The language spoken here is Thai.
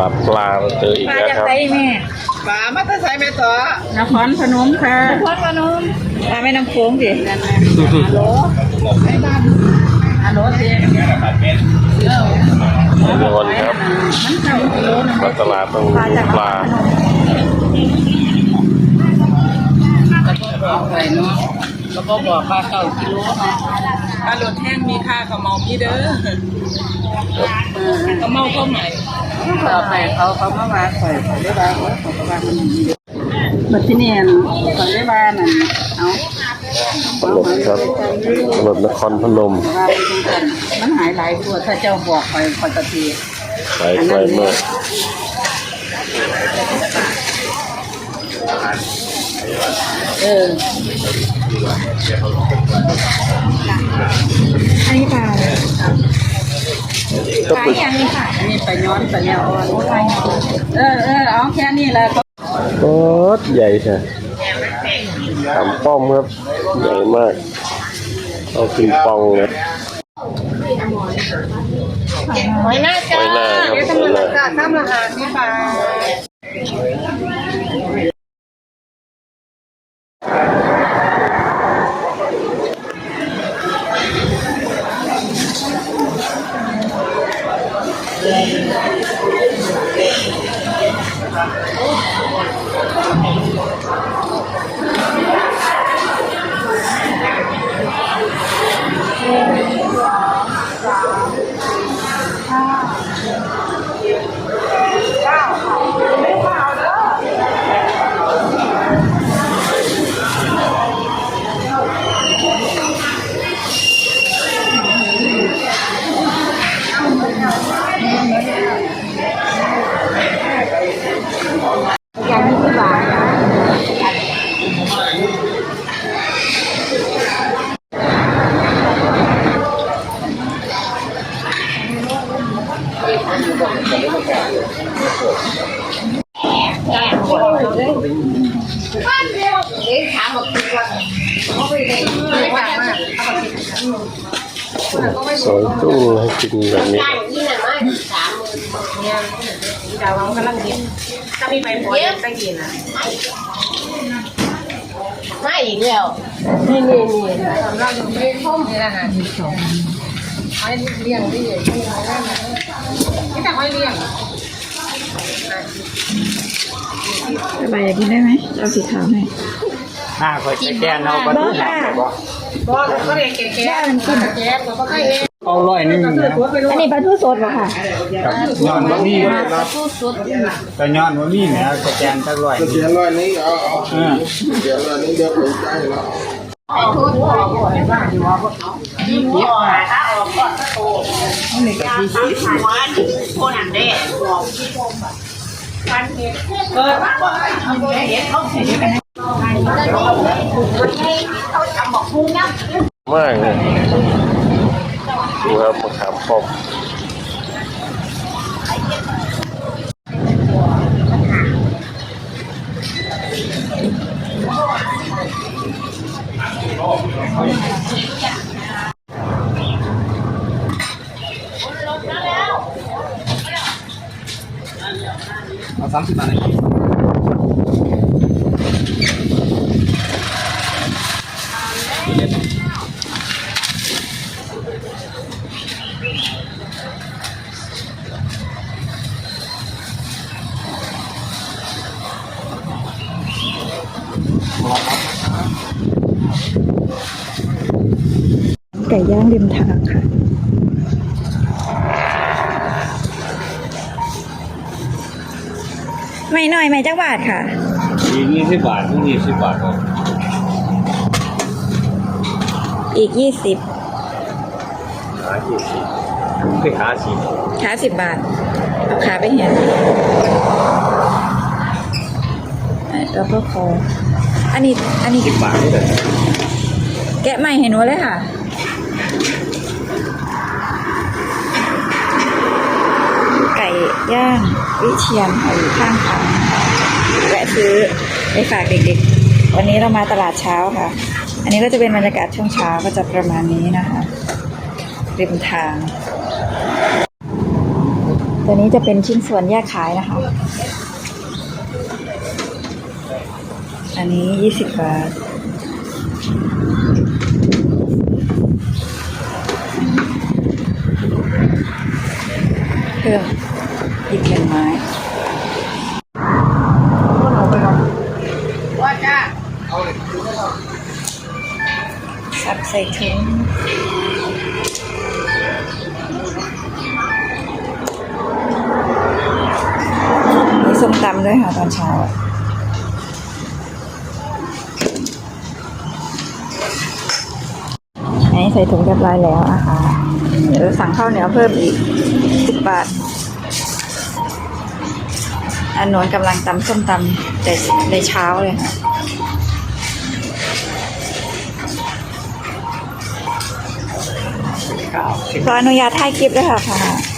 ลาดปลาเราเจออีกมาแล้วจากครับ ไสแม่ป่ามาแตะใส่แม่ต่อนครพนมค่ะนครพนมมาแม่น้ำโขงสิฮัลโหลฮัลโหลสิแน่นอนครับมันเข้ากิโลนึงมาตลาดต้องมาดูจากนปครลาพนมบอกไปเนาะแล้วก็บอกปลาเก่ากิโลเนาะปลาหลดแห้งมีค่าขาวเมาพี่เด้อ ขาเมาเข้าใหม่ต่อไปเขาเขามาว่าข่อยข่อยได้บ้างว่าเขาก็ว่ามันดีบัดที่นี่ข่อยได้บ้านนั่นเอาตลกครับตลกนครพนมว่าไปจังซั่นมันหายหลายตัวถ้าเจ้าบอกข่อยข่อยจะตีไปไปมื่อเอออันนี้ปลาอะไร ก็ปลาปึกอย่างนี้ค่ะอันนี้ปลาย้อนปลาแนวอ่อนเออเออเอาแค่นี้แหละโคตรใหญ่ใช่สามป้อมครับ ใหญ่มาก เอากินปองเลยหอยหน้าจ้าหอยหน้าครับเดี๋ยวทำราคาทำราคาที่ปลา Oh. สวยจุ้งให้กินแบบนี้ดาวกำลังกินถ้ามีใบหัวได้กินอะมาอีกแล้ว นี่นี่นี่เราอยู่ไม่ท่อมนี่แหละค่ะที่สองหอยเลี้ยงที่ที่หอยนั่นน่ะนี่แต่หอยเลี้ยง ใบอยากกินได้ไหมเอาสีขาวให้หน้าคอยแก้นเอาบัตรหนักเลยบ่บอกเขาเรียกแก่แก่แก่ตัวเขาให้เองเอาร้อยหนึงนะอันนี้ปลาทูสดเหรอค่ะกับย้อนว่ามีสู้สุดแต่ย้อนว่ามีเนี่ยสแกนสักร้อยหนึ่งเสียร้อยนี้เอาเอาเออเสียร้อยนี้เดี๋ยวผมจ่ายแล้วมากเลยดูครับมะขามป้อม เอาสามสิบบาทเลยไก่ย่างริมทางค่ะ ไม่หน่อยไหมจักบาทค่ะอีกยี่สิบบาทพรุ่งนี้สิบบาทครับอีกยี่สิบขาสี่สิบไปขาสี่ขาสิบบาทเอาขาไปเห็นแล้วก็คออันนี้อันนี้สิบบาทนี่แหละแกะใหม่เห็นหนูเลยค่ะ ไก่ ย่างวิเชียนอยู่ข้างทางแวะซื้อไปฝากเด็กๆ วันนี้เรามาตลาดเช้าค่ะ อันนี้ก็จะเป็นบรรยากาศช่วงเช้าก็จะประมาณนี้นะคะริมทางตตัวนี้จะเป็นชิ้นส่วนแยกขายนะคะ อันนี้ยี่สิบบาท เพิ่มอีกหนึ่งไม้ ว่าจ้า สับ ใส่ถุงมีส้มตำด้วยค่ะตอนเช้านี่ใส่ถุงเรียบร้อยแล้วนะคะเดี๋ยวสั่งข้าวเหนียวเพิ่มอีกสิบบาทอันนวนกำลังตำส้มตำแต่ในเช้าเลยค่ะ ขออนุญาตถ่ายคลิปด้วยค่ะค่ะ